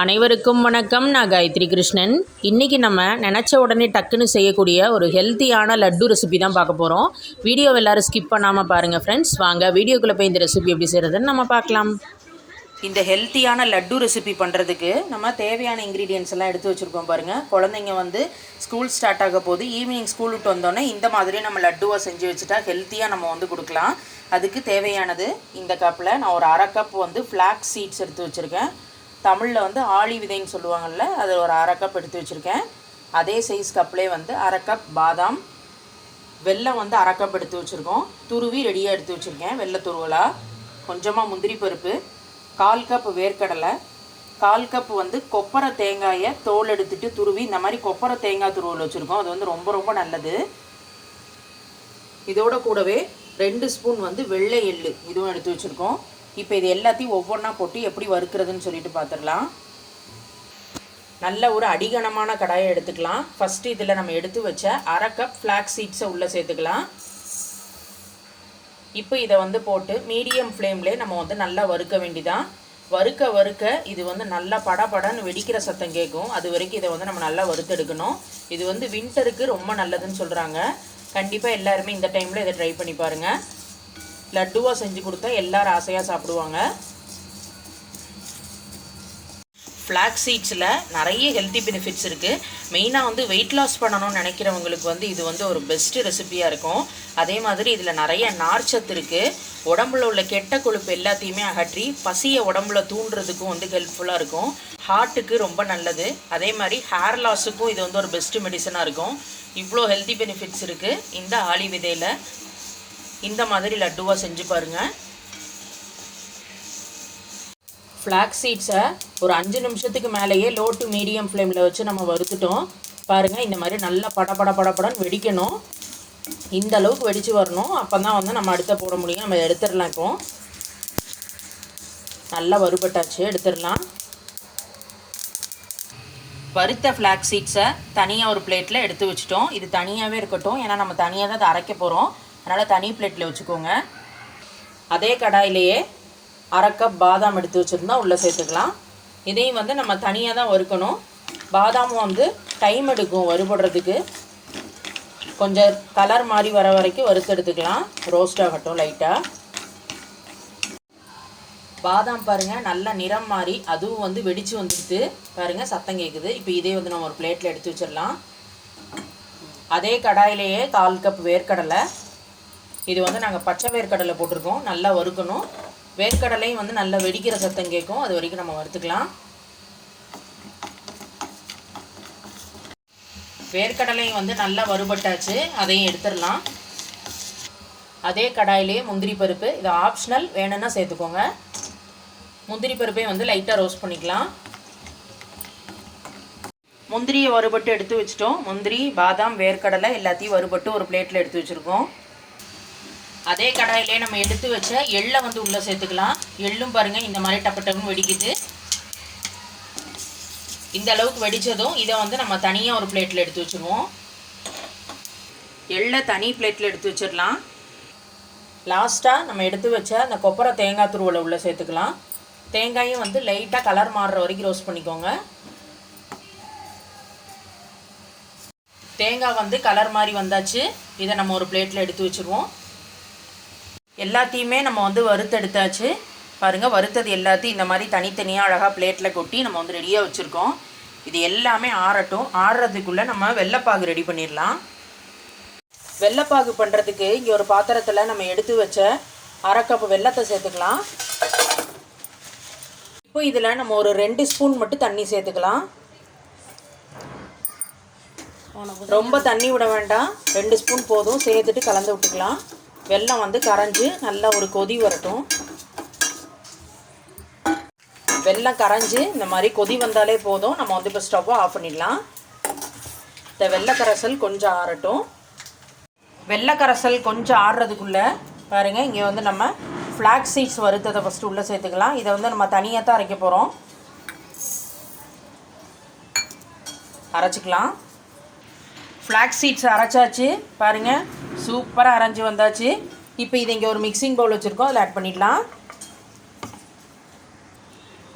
அனைவருக்கும் வணக்கம். நான் காயத்ரி கிருஷ்ணன். இன்றைக்கி நம்ம நினச்ச உடனே டக்குன்னு செய்யக்கூடிய ஒரு ஹெல்த்தியான லட்டு ரெசிபி தான் பார்க்க போகிறோம் வீடியோ எல்லோரும் ஸ்கிப் பண்ணாமல் பாருங்கள் ஃப்ரெண்ட்ஸ் வாங்க வீடியோக்குள்ளே போய் இந்த ரெசிபி எப்படி செய்கிறதுன்னு நம்ம பார்க்கலாம். இந்த ஹெல்த்தியான லட்டு ரெசிபி பண்ணுறதுக்கு நம்ம தேவையான இன்க்ரீடியன்ஸ் எல்லாம் எடுத்து வச்சுருக்கோம் பாருங்கள் குழந்தைங்க வந்து ஸ்கூல் ஸ்டார்ட் ஆக போது ஈவினிங் ஸ்கூல் விட்டு வந்தோடனே இந்த மாதிரி நம்ம லட்டுவை செஞ்சு வச்சுட்டா ஹெல்த்தியாக நம்ம வந்து கொடுக்கலாம். அதுக்கு தேவையானது இந்த கப்பில் நான் ஒரு அரை கப் வந்து ஃப்ளாக் சீட்ஸ் எடுத்து வச்சுருக்கேன். தமிழில் வந்து ஆளி விதைன்னு சொல்லுவாங்கள்ல அது ஒரு அரை கப் எடுத்து வச்சுருக்கேன். அதே சைஸ் கப்லேயே வந்து அரை கப் பாதாம் வெள்ளம் வந்து அரை கப் எடுத்து வச்சுருக்கோம். துருவி ரெடியாக எடுத்து வச்சுருக்கேன் வெள்ளை துருவலாக கொஞ்சமாக முந்திரி பருப்பு கால் கப் வேர்க்கடலை கால் கப் வந்து கொப்பரை தேங்காயை தோல் எடுத்துட்டு துருவி இந்த மாதிரி கொப்பரை தேங்காய் துருவல் வச்சுருக்கோம். அது வந்து ரொம்ப ரொம்ப நல்லது. இதோட கூடவே ரெண்டு ஸ்பூன் வந்து வெள்ளை எள்ளு இதுவும் எடுத்து வச்சுருக்கோம். இப்போ இது எல்லாத்தையும் ஒவ்வொன்றா போட்டு எப்படி வறுக்கிறதுன்னு சொல்லிட்டு பார்த்துடலாம் நல்ல ஒரு அடிகனமான கடாயை எடுத்துக்கலாம். ஃபஸ்ட்டு இதில் நம்ம எடுத்து வச்ச அரை கப் ஃப்ளாக் சீட்ஸை உள்ளே சேர்த்துக்கலாம். இப்போ இதை வந்து போட்டு மீடியம் ஃப்ளேம்லேயே நம்ம வந்து நல்லா வறுக்க வேண்டிதான். வறுக்க வறுக்க இது வந்து நல்லா படபடன்னு வெடிக்கிற சத்தம் கேட்கும். அது வரைக்கும் இதை வந்து நம்ம நல்லா வறுத்தெடுக்கணும். இது வந்து வின்டருக்கு ரொம்ப நல்லதுன்னு சொல்கிறாங்க கண்டிப்பாக எல்லாருமே இந்த டைமில் இதை ட்ரை பண்ணி பாருங்கள் லட்டுவாக செஞ்சு கொடுத்தா எல்லோரும் ஆசையாக சாப்பிடுவாங்க. ஃப்ளாக் சீட்ஸில் நிறைய ஹெல்த்தி பெனிஃபிட்ஸ் இருக்குது மெயினாக வந்து வெயிட் லாஸ் பண்ணணும்னு நினைக்கிறவங்களுக்கு வந்து இது வந்து ஒரு பெஸ்ட்டு ரெசிபியாக இருக்கும். அதே மாதிரி இதில் நிறைய நார்ச்சத்து இருக்குது உடம்புல உள்ள கெட்ட கொழுப்பு எல்லாத்தையுமே அகற்றி பசியை உடம்புல தூண்டுறதுக்கும் வந்து ஹெல்ப்ஃபுல்லாக இருக்கும். ஹார்ட்டுக்கு ரொம்ப நல்லது. அதே மாதிரி ஹேர் லாஸுக்கும் இது வந்து ஒரு பெஸ்ட்டு மெடிசனாக இருக்கும். இவ்வளோ ஹெல்த்தி பெனிஃபிட்ஸ் இருக்குது இந்த ஆலி விதையில் இந்த மாதிரி லட்டுவாக செஞ்சு பாருங்கள் ஃப்ளாக் சீட்ஸை ஒரு அஞ்சு நிமிஷத்துக்கு மேலேயே லோ டு மீடியம் ஃப்ளேமில் வச்சு நம்ம வறுத்துட்டோம். பாருங்கள் இந்த மாதிரி நல்லா பட பட படப்படன்னு வெடிக்கணும். இந்த அளவுக்கு வெடித்து வரணும். அப்போ தான் வந்து நம்ம அடுத்த போட முடியும். நம்ம எடுத்துடலாம் இப்போ. நல்லா வறுபட்டாச்சு எடுத்துடலாம். வறுத்த ஃப்ளாக் சீட்ஸை தனியாக ஒரு பிளேட்டில் எடுத்து வச்சுட்டோம். இது தனியாகவே இருக்கட்டும். ஏன்னா நம்ம தனியாக தான் அதை அரைக்க போகிறோம் அதனால் தனி பிளேட்டில் வச்சுக்கோங்க. அதே கடாயிலேயே அரை கப் பாதாம் எடுத்து வச்சுருந்தா உள்ளே சேர்த்துக்கலாம். இதையும் வந்து நம்ம தனியாக தான் வறுக்கணும். பாதாமும் வந்து டைம் எடுக்கும் வறுபடுறதுக்கு. கொஞ்சம் கலர் மாதிரி வர வரைக்கும் வறுத்து எடுத்துக்கலாம். ரோஸ்ட் ஆகட்டும் லைட்டாக பாதாம் பாருங்கள் நல்லா நிறம் மாறி அதுவும் வந்து வெடித்து வந்துடுது பாருங்கள் சத்தம் கேட்குது இப்போ இதே வந்து நம்ம ஒரு பிளேட்டில் எடுத்து வச்சிடலாம். அதே கடாயிலேயே கால் கப் வேர்க்கடலை. இது வந்து நாங்கள் பச்சை வேர்க்கடலை போட்டிருக்கோம். நல்லா வறுக்கணும். வேர்க்கடலையும் வந்து நல்லா வெடிக்கிற சத்தம் கேட்கும். அது வரைக்கும் நம்ம வறுத்துக்கலாம். வேர்க்கடலையும் வந்து நல்லா வறுபட்டாச்சு. அதையும் எடுத்துடலாம். அதே கடாயிலே முந்திரி பருப்பு. இது ஆப்ஷனல் வேணும்னா சேர்த்துக்கோங்க. முந்திரி பருப்பையும் வந்து லைட்டாக ரோஸ்ட் பண்ணிக்கலாம். முந்திரியை வறுபட்டு எடுத்து வச்சிட்டோம். முந்திரி பாதாம் வேர்க்கடலை எல்லாத்தையும் வறுபட்டு ஒரு பிளேட்டில் எடுத்து வச்சுருக்கோம். அதே கடாயிலே நம்ம எடுத்து வச்ச எள்ளை வந்து உள்ளே சேர்த்துக்கலாம். எள்ளும் பாருங்கள் இந்த மாதிரி டப்பு டப்புன்னு வெடிக்குது. இந்த அளவுக்கு வெடித்ததும் இதை வந்து நம்ம தனியாக ஒரு பிளேட்டில் எடுத்து வச்சுருவோம். எள்ளை தனி பிளேட்டில் எடுத்து வச்சிடலாம். லாஸ்ட்டாக நம்ம எடுத்து வச்ச அந்த கொப்பரை தேங்காய் துருவலை உள்ளே சேர்த்துக்கலாம். தேங்காயும் வந்து லைட்டாக கலர் மாறுற வரைக்கும் ரோஸ்ட் பண்ணிக்கோங்க. தேங்காய் வந்து கலர் மாதிரி வந்தாச்சு. இதை நம்ம ஒரு பிளேட்டில் எடுத்து வச்சுருவோம். எல்லாத்தையுமே நம்ம வந்து வறுத்தெடுத்தாச்சு. பாருங்கள் வறுத்தது எல்லாத்தையும் இந்த மாதிரி தனித்தனியாக அழகாக பிளேட்டில் கொட்டி நம்ம வந்து ரெடியாக வச்சுருக்கோம். இது எல்லாமே ஆறட்டும். ஆறுறதுக்குள்ளே நம்ம வெள்ளைப்பாகு ரெடி பண்ணிடலாம். வெள்ளைப்பாகு பண்ணுறதுக்கு இங்கே ஒரு பாத்திரத்தில் நம்ம எடுத்து வச்ச அரை கப்பு வெள்ளத்தை சேர்த்துக்கலாம். இப்போ இதில் நம்ம ஒரு ரெண்டு ஸ்பூன் மட்டும் தண்ணி சேர்த்துக்கலாம். ரொம்ப தண்ணி விட வேண்டாம். ரெண்டு ஸ்பூன் போதும். சேர்த்துட்டு கலந்து விட்டுக்கலாம். வெல்லம் வந்து கரைஞ்சி நல்லா ஒரு கொதி வரட்டும். வெல்லம் கரைஞ்சி இந்த மாதிரி கொதி வந்தாலே போதும். நம்ம வந்து இப்போ ஸ்டவ்வை ஆஃப் பண்ணிடலாம். இந்த வெள்ளக்கரைசல் கொஞ்சம் ஆறட்டும். வெள்ளக்கரைசல் கொஞ்சம் ஆடுறதுக்குள்ளே பாருங்கள் இங்கே வந்து நம்ம ஃப்ளாக் சீட்ஸ் வறுத்ததை ஃபஸ்ட்டு உள்ளே சேர்த்துக்கலாம். இதை வந்து நம்ம தனியாக தான் அரைக்க போகிறோம் அரைச்சிக்கலாம். ஃப்ளாக் சீட்ஸ் அரைச்சாச்சு. பாருங்கள் சூப்பராக அரைஞ்சி வந்தாச்சு. இப்போ இது இங்கே ஒரு மிக்சிங் பவுல் வச்சுருக்கோம். அதில் ஆட் பண்ணிடலாம்.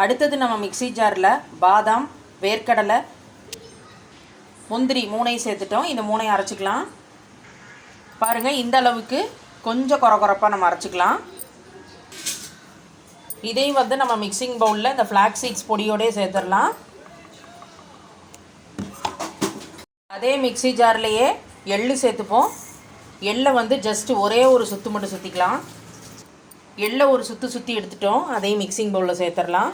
அடுத்தது நம்ம மிக்ஸி ஜாரில் பாதாம் வேர்க்கடலை முந்திரி மூணையும் சேர்த்துட்டோம். இந்த மூணையும் அரைச்சிக்கலாம். பாருங்கள் இந்த அளவுக்கு கொஞ்சம் குறை குறைப்பாக நம்ம அரைச்சிக்கலாம். இதையும் வந்து நம்ம மிக்சிங் பவுலில் இந்த ஃப்ளாக் சீட்ஸ் பொடியோடய சேர்த்துடலாம். அதே மிக்ஸி ஜார்லேயே எள்ளு சேர்த்துப்போம். எள்ளை வந்து ஜஸ்ட்டு ஒரே ஒரு சுற்று மட்டும் சுற்றிக்கலாம் எள்ளை ஒரு சுற்றி சுற்றி எடுத்துட்டோம். அதையும் மிக்சிங் பவுலில் சேர்த்துடலாம்.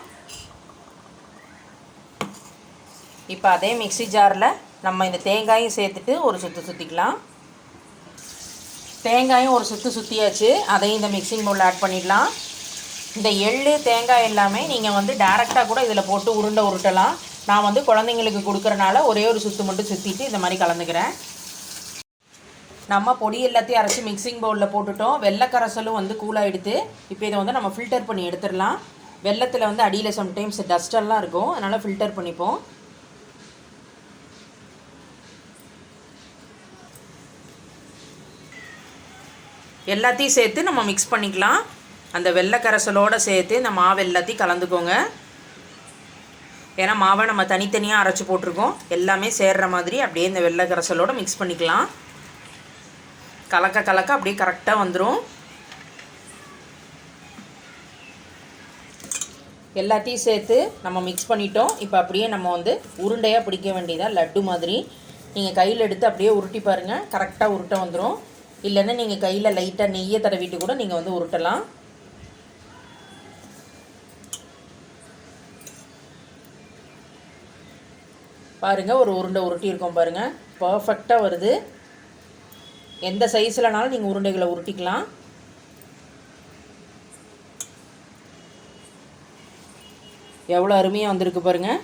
இப்போ அதே மிக்ஸி ஜாரில் நம்ம இந்த தேங்காயும் சேர்த்துட்டு ஒரு சுற்று சுற்றிக்கலாம் தேங்காயும் ஒரு சுற்று சுற்றியாச்சு அதையும் இந்த மிக்சிங் பவுலில் ஆட் பண்ணிடலாம். இந்த எள்ளு தேங்காய் எல்லாமே நீங்கள் வந்து டேரெக்டாக கூட இதில் போட்டு உருண்டை உருட்டலாம். நான் வந்து குழந்தைங்களுக்கு கொடுக்குறனால ஒரே ஒரு சுற்று மட்டும் சுற்றிட்டு இந்த மாதிரி கலந்துக்கிறேன். நம்ம பொடி எல்லாத்தையும் அரைச்சி மிக்சிங் பவுலில் போட்டுட்டோம். வெள்ளக்கரசலும் வந்து கூலாகிடுது இப்போ இதை வந்து நம்ம ஃபில்டர் பண்ணி எடுத்துடலாம். வெள்ளத்தில் வந்து அடியில் சம்டைம்ஸ் டஸ்டெல்லாம் இருக்கும். அதனால் ஃபில்டர் பண்ணிப்போம். எல்லாத்தையும் சேர்த்து நம்ம மிக்ஸ் பண்ணிக்கலாம். அந்த வெள்ளை சேர்த்து இந்த மாவு எல்லாத்தையும் கலந்துக்கோங்க. ஏன்னா மாவை நம்ம தனித்தனியாக அரைச்சி போட்டிருக்கோம். எல்லாமே சேர்ற மாதிரி அப்படியே இந்த வெள்ளை மிக்ஸ் பண்ணிக்கலாம். கலக்க கலக்க அப்படியே கரெக்டாக வந்துடும் எல்லாத்தையும் சேர்த்து நம்ம மிக்ஸ் பண்ணிட்டோம். இப்போ அப்படியே நம்ம வந்து உருண்டையாக பிடிக்க வேண்டியதாக லட்டு மாதிரி. நீங்கள் கையில் எடுத்து அப்படியே உருட்டி பாருங்கள் கரெக்டாக உருட்ட வந்துடும் இல்லைன்னா நீங்கள் கையில் லைட்டாக நெய்யை தடவிட்டு கூட நீங்கள் வந்து உருட்டலாம். பாருங்கள் ஒரு உருண்டை உருட்டி இருக்கோம் பாருங்கள் பர்ஃபெக்டாக வருது. எந்த சைஸ்லனாலும் நீங்கள் உருண்டைகளை உருட்டிக்கலாம். எவ்வளோ அருமையாக வந்திருக்கு பாருங்கள்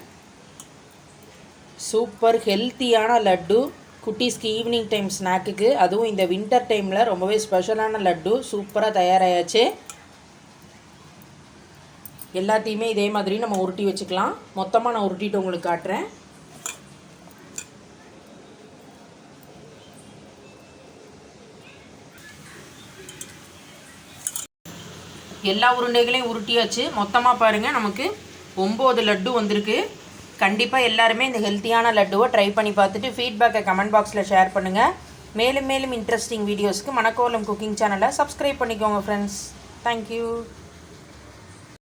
சூப்பர் ஹெல்த்தியான லட்டு. குட்டீஸ்க்கு ஈவினிங் டைம் ஸ்நாக்குக்கு. அதுவும் இந்த வின்டர் டைமில் ரொம்பவே ஸ்பெஷலான லட்டு. சூப்பராக தயாராகியாச்சு எல்லாத்தையுமே இதே மாதிரி நம்ம உருட்டி வச்சுக்கலாம். மொத்தமாக நான் உருட்டிட்டு உங்களுக்கு காட்டுறேன். எல்லா உருண்டைகளையும் உருட்டியாச்சு. மொத்தமாக பாருங்கள் நமக்கு ஒம்பது லட்டு வந்திருக்கு. கண்டிப்பாக எல்லாருமே இந்த ஹெல்த்தியான லட்டுவை ட்ரை பண்ணி பார்த்துட்டு ஃபீட்பேக்கை கமெண்ட் பாக்ஸில் ஷேர் பண்ணுங்கள் மேலும் மேலும் இன்ட்ரெஸ்டிங் வீடியோஸ்க்கு மணக்கோலம் குக்கிங் சேனலை சப்ஸ்கிரைப் பண்ணிக்கோங்க ஃப்ரெண்ட்ஸ் தேங்க்யூ